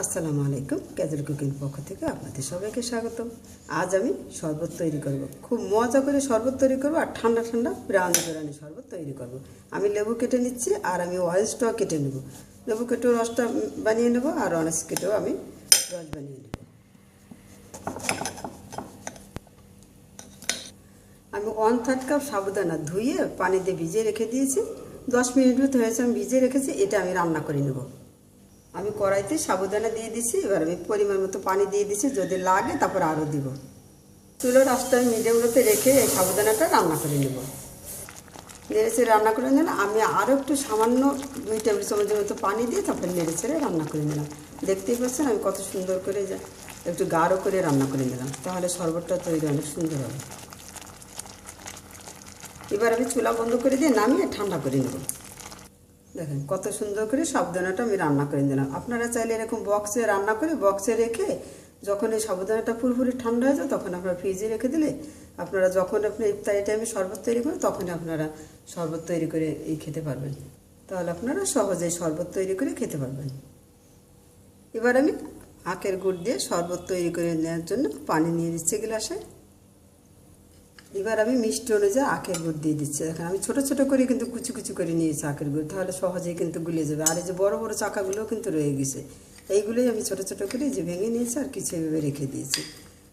আসসালামু আলাইকুম, casual cooking পক্ষ থেকে আপনাদের সবাইকে স্বাগত আজ আমি শরবত তৈরি করব। খুব মজা করে শরবত তৈরি করব আর ঠান্ডা ঠান্ডা প্রাণী প্রাণী শরবত তৈরি করব। আমি লেবু কেটে নিচ্ছি আর আমি অরেঞ্জটাও কেটে নেব। লেবু কেটেও রসটা বানিয়ে নেব আর অরেঞ্জ কেটেও আমি রস বানিয়ে নেব। আমি ওয়ান থার্ড কাপ সাবুদানা ধুয়ে পানিতে ভিজিয়ে রেখে দিয়েছি। দশ মিনিট হয়েছে আমি ভিজিয়ে রেখেছি, এটা আমি রান্না করে নেব। আমি কড়াইতে সাবুদানা দিয়ে দিছি, এবার আমি পরিমাণ মতো পানি দিয়ে দিছি, যদি লাগে তারপর আরও দিব। চুলোর আঁচটা আমি মিডিয়ামগুলোতে রেখে এই সাবুদানাটা রান্না করে নেব। নেড়েছে রান্না করে নিলাম, আমি আরও একটু সামান্য দুই টেবিল চামচের মতো পানি দিয়ে তারপর নেড়ে ছেড়ে রান্না করে নিলাম। দেখতেই পাচ্ছেন আমি কত সুন্দর করে যা একটু গাঢ় করে রান্না করে নিলাম, তাহলে শরবতটা তৈরি অনেক সুন্দর হবে। এবার আমি চুলা বন্ধ করে দিয়ে নামিয়ে ঠান্ডা করে নেব। দেখেন, কত সুন্দর করে সাবধানাটা আমি রান্না করে দিলাম আপনারা চাইলে এরকম বক্সে রান্না করে বক্সে রেখে যখন এই সাবধানাটা পুরোপুরি ঠান্ডা হয়ে যায়, তখন আপনারা ফ্রিজে রেখে দিলে আপনারা যখন আপনি ইফতারি টাইমে শরবত তৈরি করেন তখন আপনারা শরবত তৈরি করে এই খেতে পারবেন। তাহলে আপনারা সহজেই শরবত তৈরি করে খেতে পারবেন। এবার আমি আখের গুড় দিয়ে শরবত তৈরি করে নেওয়ার জন্য পানি নিয়ে দিচ্ছি গ্লাসে। এবার আমি মিষ্টি অনুযায়ী আখের গুড় দিয়ে দিচ্ছি। দেখেন, আমি ছোট ছোট করে কিন্তু কুচি কুচি করে নিয়েছি আখের গুড়, তাহলে সহজেই কিন্তু গুলে যাবে। আর এই যে বড় বড় চাকাগুলোও কিন্তু রয়ে গেছে। এইগুলোই আমি ছোট ছোট করে যে ভেঙে নিয়েছি আর কিছু এভাবে রেখে দিয়েছি।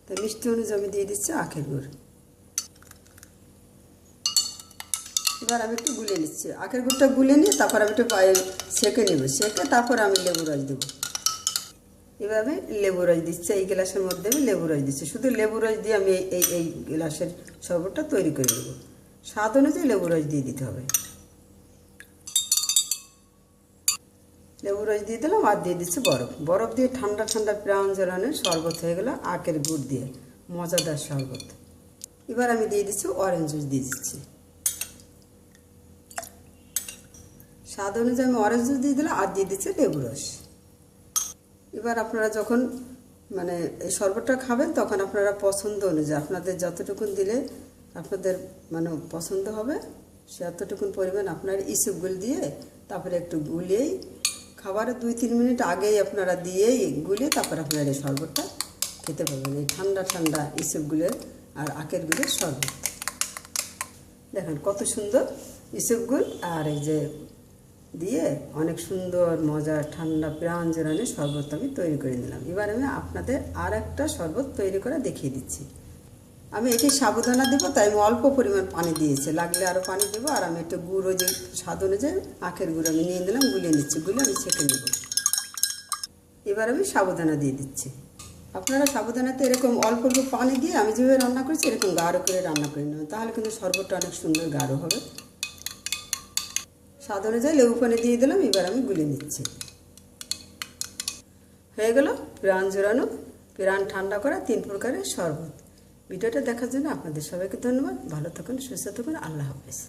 তো মিষ্টি অনুযায়ী আমি দিয়ে দিচ্ছি আখের গুড়। এবার আমি একটু গুলে নিচ্ছি। আখের গুড়টা গুলে নিয়ে তারপর আমি একটু পায়ে সেঁকে নেব। সেঁকে তারপর আমি লেবু রস দেবো। এভাবে লেবু রস দিচ্ছি, এই গ্লাসের মধ্যে আমি লেবু রস দিচ্ছি। শুধু লেবু রস দিয়ে আমি এই এই গ্লাসের শরবতটা তৈরি করে নেব। স্বাদ অনুযায়ী লেবু রস দিয়ে দিতে হবে। লেবু রস দিয়ে দিলাম, আর দিয়ে দিচ্ছি বরফ। বরফ দিয়ে ঠান্ডা ঠান্ডা প্রাণ জ্বালানোর শরবত হয়ে গেল আখের গুড় দিয়ে, মজাদার শরবত। এবার আমি দিয়ে দিচ্ছি অরেঞ্জ জুস দিয়ে দিচ্ছি। স্বাদ অনুযায়ী আমি অরেঞ্জ জুস দিয়ে দিলাম, আর দিয়ে দিচ্ছি লেবু রস। এবার আপনারা যখন মানে এই শরবতটা খাবেন, তখন আপনারা পছন্দ অনুযায়ী, আপনাদের যতটুকুন দিলে আপনাদের মানে পছন্দ হবে, সে এতটুকুন পরিমাণ আপনার ইসুপগুল দিয়ে তারপরে একটু গুলিয়েই খাবারের দুই, তিন মিনিট আগেই আপনারা দিয়েই গুলিয়ে তারপর আপনারা এই শরবতটা খেতে পারবেন, এই ঠান্ডা ঠান্ডা ইসুপগুলের আর আখের গুলের শরবত। দেখেন কত সুন্দর ইসুপগুল আর এই যে দিয়ে অনেক সুন্দর, মজার, ঠান্ডা, প্রাণ জোরানো শরবত আমি তৈরি করে নিলাম। এবার আমি আপনাদের আর একটা শরবত তৈরি করে দেখিয়ে দিচ্ছি। আমি এটি সাবধানা দেবো, তাই আমি অল্প পরিমাণ পানি দিয়েছি। লাগলে আরও পানি দেবো, আর আমি একটু গুঁড়ো যে স্বাদ অনুযায়ী আখের গুঁড়ো আমি নিয়ে নিলাম, গুলিয়ে নিচ্ছি গুলে আমি ছেঁকে নেব। এবার আমি সাবধানা দিয়ে দিচ্ছি। আপনারা সাবধানাতে এরকম অল্প অল্প পানি দিয়ে আমি যেভাবে রান্না করেছি, এরকম গাঢ় করে রান্না করে নেবেন। তাহলে কিন্তু শরবতটা অনেক সুন্দর গাঢ় হবে। স্বাদ অনুযায়ী লেবু পানি দিয়ে দিলাম, এবার আমি গুলে নিচ্ছি। হয়ে গেল প্রাণ জোড়ানো, প্রাণ ঠান্ডা করা তিন প্রকারের শরবত। ভিডিওটা দেখার জন্য আপনাদের সবাইকে ধন্যবাদ। ভালো থাকুন, সুস্থ থাকুন, আল্লাহ হাফেজ।